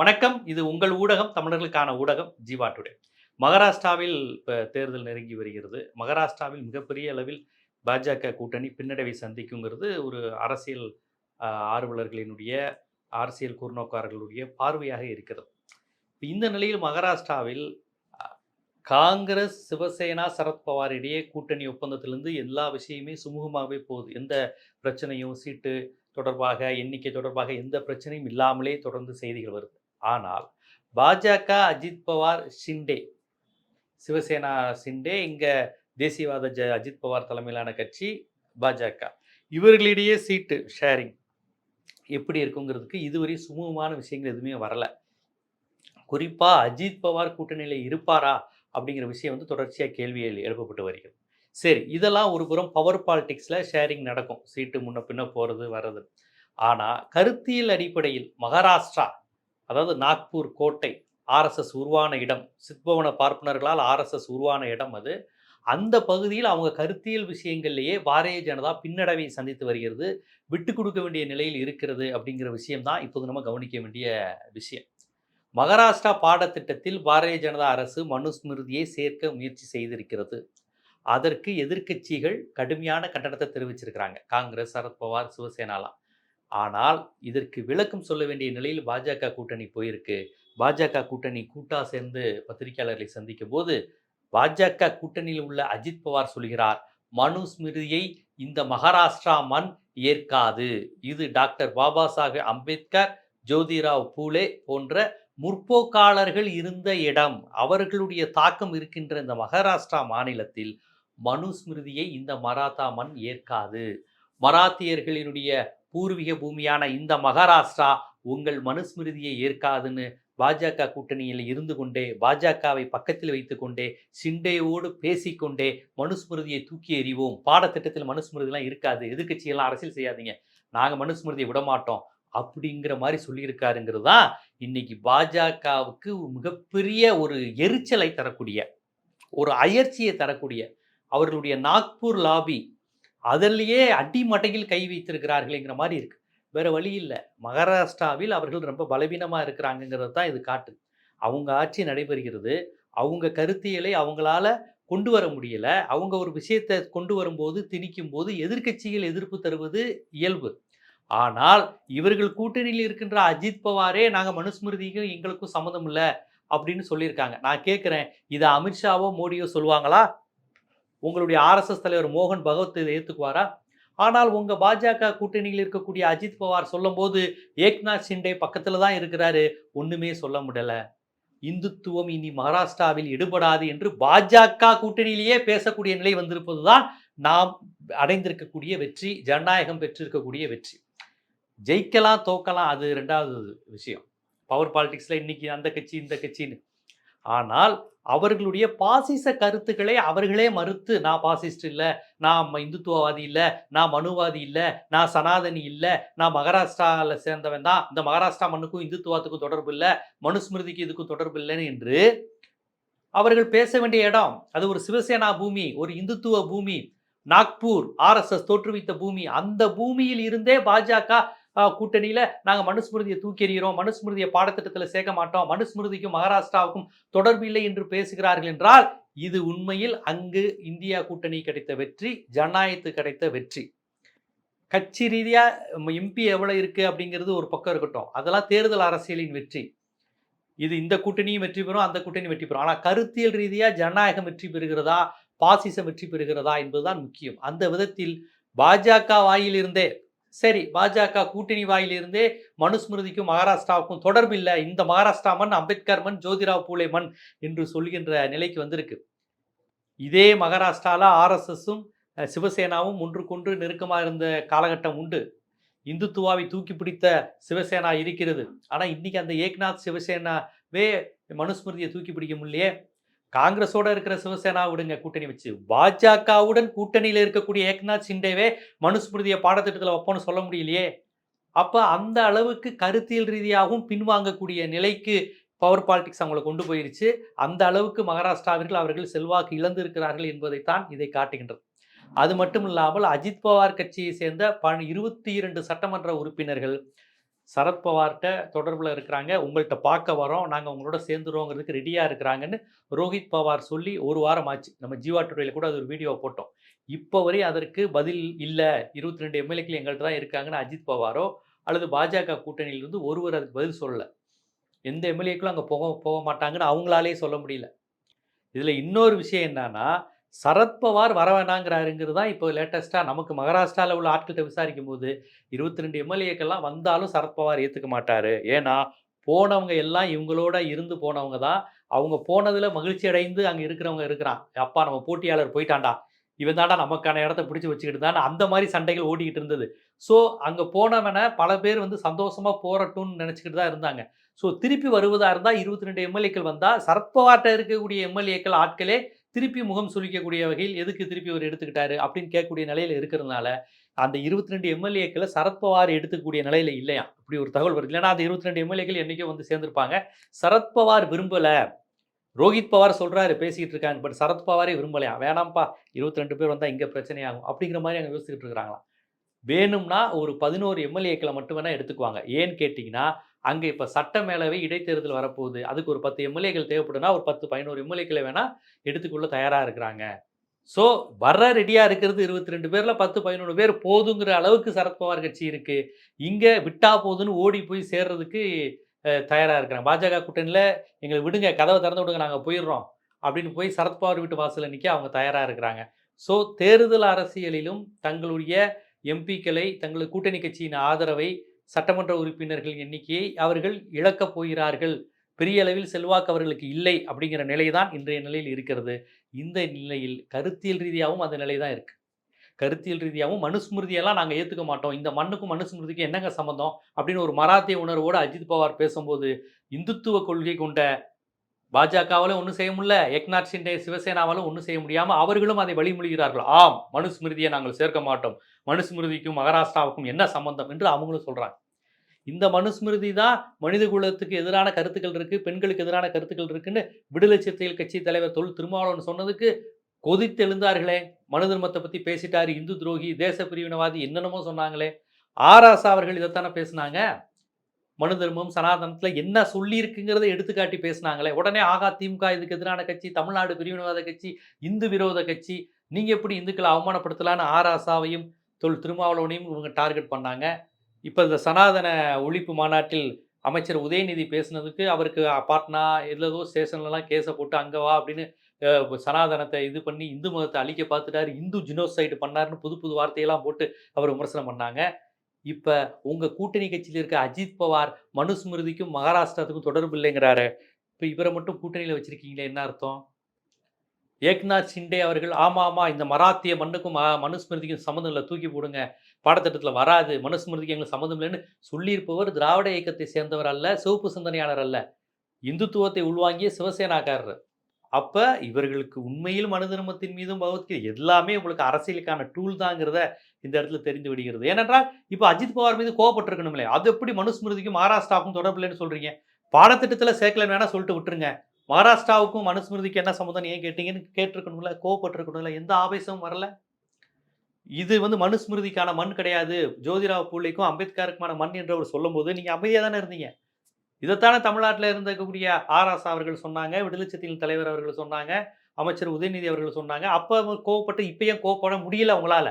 வணக்கம். இது உங்கள் ஊடகம் தமிழர்களுக்கான ஊடகம் ஜீவா டுடே. மகாராஷ்டிராவில் இப்போ தேர்தல் நெருங்கி வருகிறது. மகாராஷ்டிராவில் மிகப்பெரிய அளவில் பாஜக கூட்டணி பின்னடைவை சந்திக்குங்கிறது ஒரு அரசியல் ஆர்வலர்களினுடைய அரசியல் கூர்நோக்காரர்களுடைய பார்வையாக இருக்கிறது. இப்போ இந்த நிலையில் மகாராஷ்டிராவில் காங்கிரஸ் சிவசேனா சரத்பவார் இடையே கூட்டணி ஒப்பந்தத்திலிருந்து எல்லா விஷயமே சுமூகமாகவே போகுது. எந்த பிரச்சனையும் சீட்டு தொடர்பாக எண்ணிக்கை தொடர்பாக எந்த பிரச்சனையும் இல்லாமலே தொடர்ந்து செய்திகள் வருது. ஆனால் பாஜக அஜித் பவார் ஷிண்டே சிவசேனா ஷிண்டே இங்கே தேசியவாத ஜ அஜித் பவார் தலைமையிலான கட்சி பாஜக. இவர்களிடையே சீட்டு ஷேரிங் எப்படி இருக்குங்கிறதுக்கு இதுவரை சுமூகமான விஷயங்கள் எதுவுமே வரல. குறிப்பாக அஜித் பவார் கூட்டணியில் இருப்பாரா அப்படிங்கிற விஷயம் வந்து தொடர்ச்சியாக கேள்வியில் எழுப்பப்பட்டு வருகிறது. சரி இதெல்லாம் ஒரு புறம் பவர் பாலிட்டிக்ஸில் ஷேரிங் நடக்கும். சீட்டு முன்ன பின்ன போகிறது வர்றது. ஆனால் கருத்தியல் அடிப்படையில் மகாராஷ்டிரா அதாவது நாக்பூர் கோட்டை ஆர்எஸ்எஸ் உருவான இடம் சித்பவன பார்ப்பனர்களால் ஆர்எஸ்எஸ் உருவான இடம் அது. அந்த பகுதியில் அவங்க கருத்தியல் விஷயங்கள்லேயே பாரதிய ஜனதா பின்னடைவை சந்தித்து வருகிறது விட்டு கொடுக்க வேண்டிய நிலையில் இருக்கிறது அப்படிங்கிற விஷயம் தான் இப்போது நம்ம கவனிக்க வேண்டிய விஷயம். மகாராஷ்டிரா பாடத்திட்டத்தில் பாரதிய ஜனதா அரசு மனுஸ்மிருதியை சேர்க்க முயற்சி செய்திருக்கிறது. அதற்கு எதிர்க்கட்சிகள் கடுமையான கண்டனத்தை தெரிவிச்சிருக்கிறாங்க. காங்கிரஸ் சரத்பவார் சிவசேனாலாம். ஆனால் இதற்கு விளக்கம் சொல்ல வேண்டிய நிலையில் பாஜக கூட்டணி போயிருக்கு. பாஜக கூட்டணி கூட்டா சேர்ந்து பத்திரிகையாளர்களை சந்திக்கும் போது பாஜக கூட்டணியில் உள்ள அஜித் பவார் சொல்கிறார் மனு ஸ்மிருதியை இந்த மகாராஷ்டிரா மண் ஏற்காது. இது டாக்டர் பாபா சாஹேப் அம்பேத்கர் ஜோதிராவ் பூலே போன்ற முற்போக்காளர்கள் இருந்த இடம். அவர்களுடைய தாக்கம் இருக்கின்ற இந்த மகாராஷ்டிரா மாநிலத்தில் மனு ஸ்மிருதியை இந்த மராத்தா மண் ஏற்காது. மராத்தியர்களினுடைய பூர்வீக பூமியான இந்த மகாராஷ்டிரா உங்கள் மனுஸ்மிருதியை ஏற்காதுன்னு பாஜக கூட்டணியில் இருந்து கொண்டே பாஜகவை பக்கத்தில் வைத்துக்கொண்டே சிண்டையோடு பேசிக்கொண்டே மனுஸ்மிருதியை தூக்கி எறிவோம். பாடத்திட்டத்தில் மனுஸ்மிருதிலாம் இருக்காது. எதிர்க்கட்சியெல்லாம் அரசியல் செய்யாதீங்க. நாங்கள் மனுஸ்மிருதியை விட மாட்டோம் அப்படிங்கிற மாதிரி சொல்லியிருக்காருங்கிறது தான் இன்னைக்கு பாஜகவுக்கு மிகப்பெரிய ஒரு எரிச்சலை தரக்கூடிய ஒரு அயற்சியை தரக்கூடிய அவர்களுடைய நாக்பூர் லாபி அதிலேயே அடிமட்டையில் கை வைத்திருக்கிறார்களேங்கிற மாதிரி இருக்கு. வேற வழி இல்லை. மகாராஷ்டிராவில் அவர்கள் ரொம்ப பலவீனமாக இருக்கிறாங்கங்கிறது தான் இது காட்டுது அவங்க ஆட்சி நடைபெறுகிறது. அவங்க கருத்தியலை அவங்களால கொண்டு வர முடியல. அவங்க ஒரு விஷயத்தை கொண்டு வரும்போது திணிக்கும் போது எதிர்க்கட்சிகள் எதிர்ப்பு தருவது இயல்பு. ஆனால் இவர்கள் கூட்டணியில் இருக்கின்ற அஜித் பவாரே நாங்கள் மனுஸ்மிருதிக்கும் எங்களுக்கும் சம்மந்தம் இல்லை அப்படின்னு சொல்லியிருக்காங்க. நான் கேட்குறேன் இதை அமித்ஷாவோ மோடியோ சொல்லுவாங்களா? உங்களுடைய ஆர்எஸ்எஸ் தலைவர் மோகன் பகவத் இதை ஏற்றுக்குவாரா ஆனால் உங்கள் பாஜக கூட்டணியில் இருக்கக்கூடிய அஜித் பவார் சொல்லும்போது ஏக்நாத் ஷிண்டே பக்கத்தில் தான் இருக்கிறாரு ஒன்றுமே சொல்ல முடியலை. இந்துத்துவம் இனி மகாராஷ்டிராவில் எடுபடாது என்று பாஜக கூட்டணியிலேயே பேசக்கூடிய நிலை வந்திருப்பது தான் நாம் அடைந்திருக்கக்கூடிய வெற்றி ஜனநாயகம் பெற்றிருக்கக்கூடிய வெற்றி. ஜெயிக்கலாம் தோக்கலாம் அது ரெண்டாவது விஷயம். பவர் பாலிடிக்ஸில் இன்னைக்கு அந்த கட்சி இந்த கட்சின்னு. ஆனால் அவர்களுடைய பாசிச கருத்துக்களை அவர்களே மறுத்து நான் பாசிஸ்ட் இல்லை நான் இந்துத்துவவாதி இல்லை நான் மனுவாதி இல்லை நான் சனாதனி இல்லை நான் மகாராஷ்டிராவில் சேர்ந்தவன் தான் இந்த மகாராஷ்டிரா மண்ணுக்கும் இந்துத்துவத்துக்கும் தொடர்பு இல்லை மனுஸ்மிருதிக்கு இதுக்கும் தொடர்பு இல்லைன்னு என்று அவர்கள் பேச வேண்டிய இடம் அது ஒரு சிவசேனா பூமி ஒரு இந்துத்துவ பூமி நாக்பூர் ஆர்எஸ்எஸ் தோற்றுவித்த பூமி அந்த பூமியில் இருந்தே பாஜக கூட்டணியில் நாங்கள் மனுஸ்மிருதியை தூக்கி எறிகிறோம் மனுஸ்மிருதியை பாடத்திட்டத்தில் சேர்க்க மாட்டோம் மனுஸ்மிருதிக்கும் மகாராஷ்டிராவுக்கும் தொடர்பு இல்லை என்று பேசுகிறார்கள் என்றால் இது உண்மையில் அங்கு இந்தியா கூட்டணி கிடைத்த வெற்றி ஜனநாயகத்துக்கு கிடைத்த வெற்றி. கட்சி ரீதியாக எம்பி எவ்வளோ இருக்குது அப்படிங்கிறது ஒரு பக்கம் இருக்கட்டும். அதெல்லாம் தேர்தல் அரசியலின் வெற்றி. இது இந்த கூட்டணியும் வெற்றி பெறும் அந்த கூட்டணியும் வெற்றி பெறும். ஆனால் கருத்தியல் ரீதியாக ஜனநாயகம் வெற்றி பெறுகிறதா பாசிசம் வெற்றி பெறுகிறதா என்பதுதான் முக்கியம். அந்த விதத்தில் பாஜக வாயிலிருந்தே சரி பாஜக கூட்டணி வாயிலிருந்தே மனுஸ்மிருதிக்கும் மகாராஷ்டிராவுக்கும் தொடர்பு இல்லை இந்த மகாராஷ்டிரா மண் அம்பேத்கர் மண் ஜோதிராவ் பூலே மண் என்று சொல்கின்ற நிலைக்கு வந்திருக்கு. இதே மகாராஷ்டிராவில் ஆர்எஸ்எஸும் சிவசேனாவும் ஒன்றுக்கொன்று நெருக்கமாக இருந்த காலகட்டம் உண்டு. இந்துத்துவாவை தூக்கி பிடித்த சிவசேனா இருக்கிறது. ஆனால் இன்னைக்கு அந்த ஏக்நாத் சிவசேனாவே மனுஸ்மிருதியை தூக்கி பிடிக்க முடியலையே. காங்கிரஸோட இருக்கிற சிவசேனா விடுங்க கூட்டணி வச்சு. பாஜகவுடன் கூட்டணியில் இருக்கக்கூடிய ஏக்நாத் சிண்டேவே மனுஸ்மிருதியை பாடத்திட்டத்தில் வைப்போம்னு சொல்ல முடியலையே. அப்போ அந்த அளவுக்கு கருத்தியல் ரீதியாகவும் பின்வாங்கக்கூடிய நிலைக்கு பவர் பாலிடிக்ஸ் அவங்களை கொண்டு போயிருச்சு. அந்த அளவுக்கு மகாராஷ்டிராவிற்கு அவர்கள் செல்வாக்கு இழந்திருக்கிறார்கள் என்பதைத்தான் இதை காட்டுகின்றது. அது மட்டும் இல்லாமல் அஜித் பவார் கட்சியை சேர்ந்த ப இருபத்தி இரண்டு சட்டமன்ற உறுப்பினர்கள் சரத்பவார்கிட்ட தொடர்பில் இருக்கிறாங்க. உங்கள்கிட்ட பார்க்க வரோம். நாங்கள் உங்களோட சேர்ந்துருவோங்கிறதுக்கு ரெடியாக இருக்கிறாங்கன்னு ரோஹித் பவார் சொல்லி ஒரு வாரம் ஆச்சு. நம்ம ஜீவா டுடேல கூட அது ஒரு வீடியோ போட்டோம். இப்போ வரை அதற்கு பதில் இல்லை. இருபத்தி ரெண்டு எம்எல்ஏக்கள் எங்கள்கிட்ட தான் இருக்காங்கன்னு அஜித் பவாரோ அல்லது பாஜக கூட்டணியிலிருந்து ஒருவர் அதுக்கு பதில் சொல்லலை. எந்த எம்எல்ஏக்களும் அங்கே போக போக மாட்டாங்கன்னு அவங்களாலே சொல்ல முடியல. இதில் இன்னொரு விஷயம் என்னன்னா சரத்பவார் வர வேணாங்கிறாருங்கிறது தான் இப்போ லேட்டஸ்ட்டாக நமக்கு மகாராஷ்டிராவில் உள்ள ஆட்கள்கிட்ட விசாரிக்கும் போது இருபத்தி ரெண்டு எம்எல்ஏக்கெல்லாம் வந்தாலும் சரத்பவார் ஏற்றுக்க மாட்டார். ஏன்னா போனவங்க எல்லாம் இவங்களோட இருந்து போனவங்க தான். அவங்க போனதில் மகிழ்ச்சி அடைந்து அங்கே இருக்கிறவங்க இருக்கிறான். அப்பா நம்ம போட்டியாளர் போயிட்டான்டா. இவன் தாண்டா நமக்கான இடத்த பிடிச்சி வச்சுக்கிட்டு தான் அந்த மாதிரி சண்டைகள் ஓடிக்கிட்டு இருந்தது. ஸோ அங்கே போனவனை பல பேர் வந்து சந்தோஷமாக போறட்டும்னு நினச்சிக்கிட்டு தான் இருந்தாங்க. ஸோ திருப்பி வருவதாக இருந்தால் இருபத்தி ரெண்டு எம்எல்ஏக்கள் வந்தால் சரத்பவார்ட்ட இருக்கக்கூடிய எம்எல்ஏக்கள் ஆட்களே திருப்பி முகம் சுழிக்கக்கூடிய வகையில் எதுக்கு திருப்பி அவர் எடுத்துக்கிட்டாரு அப்படின்னு கேட்கக்கூடிய நிலையில் இருக்கிறதுனால அந்த இருபத்தி ரெண்டு எம்எல்ஏக்களை சரத்பவார் எடுத்துக்கூடிய நிலையில் இல்லையா அப்படி ஒரு தகவல் வருது. இல்லைன்னா அந்த இருபத்தி ரெண்டு எம்எல்ஏக்கள் என்றைக்கோ வந்து சேர்ந்திருப்பாங்க. சரத்பவார் விரும்பலை. ரோஹித் பவார் சொல்றாரு பேசிக்கிட்டு இருக்காங்க. பட் சரத்பவாரே விரும்பலையா? வேணாம்ப்பா. இருபத்தி ரெண்டு பேர் வந்தால் இங்கே பிரச்சனையாகும். அப்படிங்கிற மாதிரி அங்கே யோசிச்சுட்டு இருக்கிறாங்களாம். வேணும்னா ஒரு பதினோரு எம்எல்ஏக்களை மட்டும் வேணால் எடுத்துக்குவாங்க. ஏன்னு கேட்டிங்கன்னா அங்கே இப்போ சட்டமேலவை இடைத்தேர்தல் வரப்போகுது. அதுக்கு ஒரு பத்து எம்எல்ஏக்கள் தேவைப்படுனா ஒரு பத்து பதினோரு எம்எல்ஏக்களை வேணால் எடுத்துக்கொள்ள தயாராக இருக்கிறாங்க. ஸோ வர்ற ரெடியாக இருக்கிறது இருபத்தி ரெண்டு பேரில் பத்து பதினொன்று பேர் போதுங்கிற அளவுக்கு சரத்பவார் கட்சி இருக்குது இங்கே விட்டா போதுன்னு ஓடி போய் சேர்றதுக்கு தயாராக இருக்கிறாங்க. பாஜக கூட்டணியில் எங்களை விடுங்க கதவை திறந்து விடுங்க நாங்கள் போயிடுறோம் அப்படின்னு போய் சரத்பவார் வீட்டு வாசலில் நிற்க அவங்க தயாராக இருக்கிறாங்க. ஸோ தேர்தல் அரசியலிலும் தங்களுடைய எம்பிக்களை தங்களது கூட்டணி கட்சியின் ஆதரவை சட்டமன்ற உறுப்பினர்கள் எண்ணிக்கையை அவர்கள் இழக்கப் போகிறார்கள். பெரிய அளவில் செல்வாக்கு அவர்களுக்கு இல்லை அப்படிங்கிற நிலை தான் இன்றைய நிலையில் இருக்கிறது. இந்த நிலையில் கருத்தியல் ரீதியாகவும் அந்த நிலை தான் இருக்குது கருத்தியல் ரீதியாகவும் மனுஸ்மிருதியெல்லாம் நாங்கள் ஏற்றுக்க மாட்டோம். இந்த மண்ணுக்கும் மனுஸ்மிருதிக்கும் என்னங்க சம்மந்தம் அப்படின்னு ஒரு மராத்திய உணர்வோடு அஜித் பவார் பேசும்போது இந்துத்துவ கொள்கை கொண்ட பாஜகவாலும் ஒன்றும் செய்ய முடியல. ஏக்நாத் சிண்டே சிவசேனாவாலும் ஒன்றும் செய்ய முடியாமல் அவர்களும் அதை வழிமொழிகிறார்கள். ஆம் மனுஸ்மிருதியை நாங்கள் சேர்க்க மாட்டோம். மனுஸ்மிருதிக்கும் மகாராஷ்டிராவுக்கும் என்ன சம்பந்தம் என்று அவங்களும் சொல்கிறாங்க இந்த மனுஸ்மிருதி தான் மனித குலத்துக்கு எதிரான கருத்துக்கள் இருக்குது பெண்களுக்கு எதிரான கருத்துக்கள் இருக்குன்னு விடுதலை சிறுத்தைகள் கட்சி தலைவர் தொல் திருமாவளவன் சொன்னதுக்கு கொதித்தெழுந்தார்களே. மனு தர்மத்தை பற்றி பேசிட்டார் இந்து துரோகி தேச பிரிவினவாதி என்னென்னமோ சொன்னாங்களே. ஆராசா அவர்கள் இதைத்தானே பேசினாங்க. மனு தர்மம் சனாதனத்தில் என்ன சொல்லியிருக்குங்கிறத எடுத்துக்காட்டி பேசினாங்களே. உடனே ஆகா திமுக இதுக்கு எதிரான கட்சி தமிழ்நாடு பிரிவினவாத கட்சி இந்து விரோத கட்சி நீங்கள் எப்படி இந்துக்களை அவமானப்படுத்தலான்னு ஆராசாவையும் தொல் திருமாவளவனையும் இவங்க டார்கெட் பண்ணாங்க. இப்போ இந்த சனாதன ஒழிப்பு மாநாட்டில் அமைச்சர் உதயநிதி பேசுனதுக்கு அவருக்கு பாட்னா எல்லதோ ஸ்டேஷன்லலாம் கேஸை போட்டு அங்கே வா அப்படின்னு சனாதனத்தை இது பண்ணி இந்து மதத்தை அழிக்க பார்த்துட்டாரு. இந்து ஜினோசைடு பண்ணாருன்னு புது புது வார்த்தையெல்லாம் போட்டு அவர் விமர்சனம் பண்ணாங்க. இப்போ உங்கள் கூட்டணி கட்சியில் இருக்க அஜித் பவார் மனுஸ்மிருதிக்கும் மகாராஷ்டிராத்துக்கும் தொடர்பு இல்லைங்கிறாரு. இப்போ இவரை மட்டும் கூட்டணியில் வச்சுருக்கீங்களே என்ன அர்த்தம்? ஏக்நாத் ஷிண்டே அவர்கள் ஆமாம் ஆமாம் இந்த மராத்திய மண்ணுக்கும் மனுஸ்மிருதிக்கும் சம்மந்தம் இல்லை தூக்கி போடுங்க. பாடத்திட்டத்தில் வராது. மனுஸ்மிருதிக்கு எங்களுக்கு சம்மந்தம் இல்லைன்னு சொல்லியிருப்பவர் திராவிட இயக்கத்தை சேர்ந்தவர் அல்ல சிவப்பு சிந்தனையாளர் அல்ல. இந்துத்துவத்தை உள்வாங்கிய சிவசேனாக்காரர். அப்போ இவர்களுக்கு உண்மையில் மனு தர்மத்தின் மீதும் பகவத்கீதை எல்லாமே உங்களுக்கு அரசியலுக்கான டூல் தாங்கிறத இந்த இடத்துல தெரிந்து விடுகிறது. ஏனென்றால் இப்போ அஜித் பவார் மீது கோவப்பட்டிருக்கணும்லே அது எப்படி மனுஸ்மிருதிக்கும் மகாராஷ்டிராவுக்கும் தொடர்பில்லைன்னு சொல்கிறீங்க பாடத்திட்டத்தில் சேர்க்கல வேணால் சொல்லிட்டு விட்டுருங்க. மகாராஷ்டிராவுக்கும் மனுஸ்மிருதிக்கு என்ன சம்மந்தம் ஏன் கேட்டீங்கன்னு கேட்டிருக்கணும்ல கோவப்பட்டிருக்கணும்ல எந்த ஆவேசமும் வரல? இது வந்து மனுஸ்மிருதிக்கான மண் கிடையாது. ஜோதிராவ் பூலைக்கும் அம்பேத்கருக்குமான மண் என்று அவர் சொல்லும்போது நீங்கள் அமைதியாக தானே இருந்தீங்க. இதைத்தானே தமிழ்நாட்டில் இருந்திருக்கக்கூடிய ஆர்எஸ் அவர்கள் சொன்னாங்க விடுதலை தலைவர் அவர்கள் சொன்னாங்க அமைச்சர் உதயநிதி அவர்கள் சொன்னாங்க. அப்போ கோவப்பட்டு இப்பயும் கோவப்பட முடியல அவங்களால?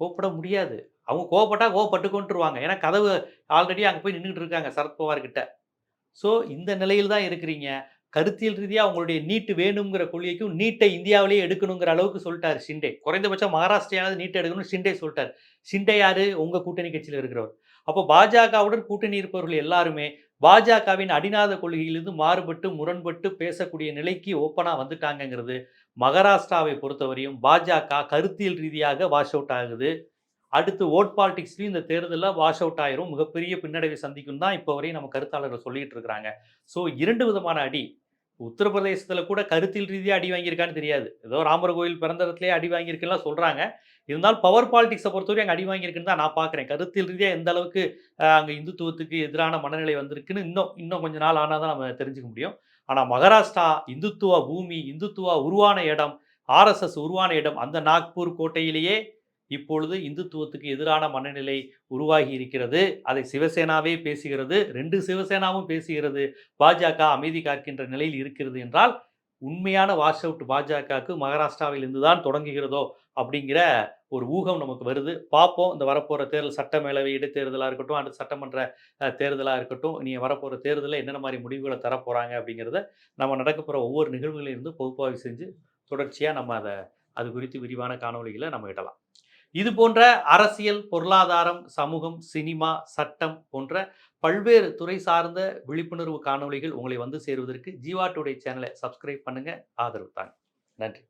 கோவப்பட முடியாது. அவங்க கோவப்பட்டால் கோவப்பட்டு கொண்டுருவாங்க ஏன்னா கதவு ஆல்ரெடி அங்கே போய் நின்றுட்டு இருக்காங்க சரத்பவார் கிட்ட ஸோ இந்த நிலையில் தான் இருக்கிறீங்க. கருத்தியல் ரீதியாக அவங்களுடைய நீட்டு வேணுங்கிற கொள்கைக்கும் நீட்டை இந்தியாவிலேயே எடுக்கணுங்கிற அளவுக்கு சொல்லிட்டார் ஷிண்டே. குறைந்தபட்சம் மகாராஷ்டிரையானது நீட்டை எடுக்கணும்னு ஷிண்டே சொல்லிட்டார். ஷிண்டே யாரு? உங்கள் கூட்டணி கட்சியில் இருக்கிறவர். அப்போ பாஜகவுடன் கூட்டணி இருப்பவர்கள் எல்லாருமே பாஜகவின் அடிநாத கொள்கையிலிருந்து மாறுபட்டு முரண்பட்டு பேசக்கூடிய நிலைக்கு ஓப்பனாக வந்துட்டாங்கங்கிறது மகாராஷ்டிராவை பொறுத்தவரையும் பாஜக கருத்தியல் ரீதியாக வாஷ் அவுட் ஆகுது. அடுத்து ஓட் பாலிடிக்ஸ்லையும் இந்த தேர்தலில் வாஷ் அவுட் ஆயிரும். மிகப்பெரிய பின்னடைவை சந்திக்கும் தான் இப்போ வரையும் நம்ம கருத்தாளர்கள் சொல்லிட்டு இருக்கிறாங்க. ஸோ இரண்டு விதமான அடி. உத்தரப்பிரதேசத்தில் கூட கருத்தில் ரீதியாக அடி வாங்கியிருக்கான்னு தெரியாது. ஏதோ ராமர் கோயில் பிறந்த இடத்துலேயே அடி வாங்கியிருக்குலாம் சொல்கிறாங்க இருந்தாலும் பவர் பாலிடிக்ஸை பொறுத்தவரை அங்கே அடி வாங்கியிருக்குன்னு தான் நான் பார்க்குறேன் கருத்தில் ரீதியாக எந்த அளவுக்கு அங்கே இந்துத்துவத்துக்கு எதிரான மனநிலை வந்திருக்குன்னு இன்னும் இன்னும் கொஞ்சம் நாள் ஆனால் தான் நம்ம தெரிஞ்சுக்க முடியும். ஆனால் மகாராஷ்டிரா இந்துத்துவ பூமி இந்துத்துவா உருவான இடம் ஆர்எஸ்எஸ் உருவான இடம் அந்த நாக்பூர் கோட்டையிலேயே இப்பொழுது இந்துத்துவத்துக்கு எதிரான மனநிலை உருவாகி இருக்கிறது. அதை சிவசேனாவே பேசுகிறது. ரெண்டு சிவசேனாவும் பேசுகிறது. பாஜக அமைதி காக்கின்ற நிலையில் இருக்கிறது என்றால் உண்மையான வாஷ் அவுட் பாஜகவுக்கு மகாராஷ்டிராவில் இருந்து தான் தொடங்குகிறதோ அப்படிங்கிற ஒரு ஊகம் நமக்கு வருது. பார்ப்போம். இந்த வரப்போகிற தேர்தல் சட்டமேலவை இடைத்தேர்தலாக இருக்கட்டும் அடுத்த சட்டமன்ற தேர்தலாக இருக்கட்டும் நீங்கள் வரப்போகிற தேர்தலில் என்னென்ன மாதிரி முடிவுகளை தரப்போகிறாங்க அப்படிங்கிறத நம்ம நடக்க போகிற ஒவ்வொரு நிகழ்வுகளிலிருந்து பகுப்பாய்வு செஞ்சு தொடர்ச்சியாக நம்ம அதை அது குறித்து விரிவான காணொளிகளை நம்ம இடலாம். இது போன்ற அரசியல் பொருளாதாரம் சமூகம் சினிமா சட்டம் போன்ற பல்வேறு துறை சார்ந்த விழிப்புணர்வு காணொளிகள் உங்களை வந்து சேருவதற்கு ஜீவா டுடே சேனலை சப்ஸ்கிரைப் பண்ணுங்க. ஆதரவு தாங்க. நன்றி.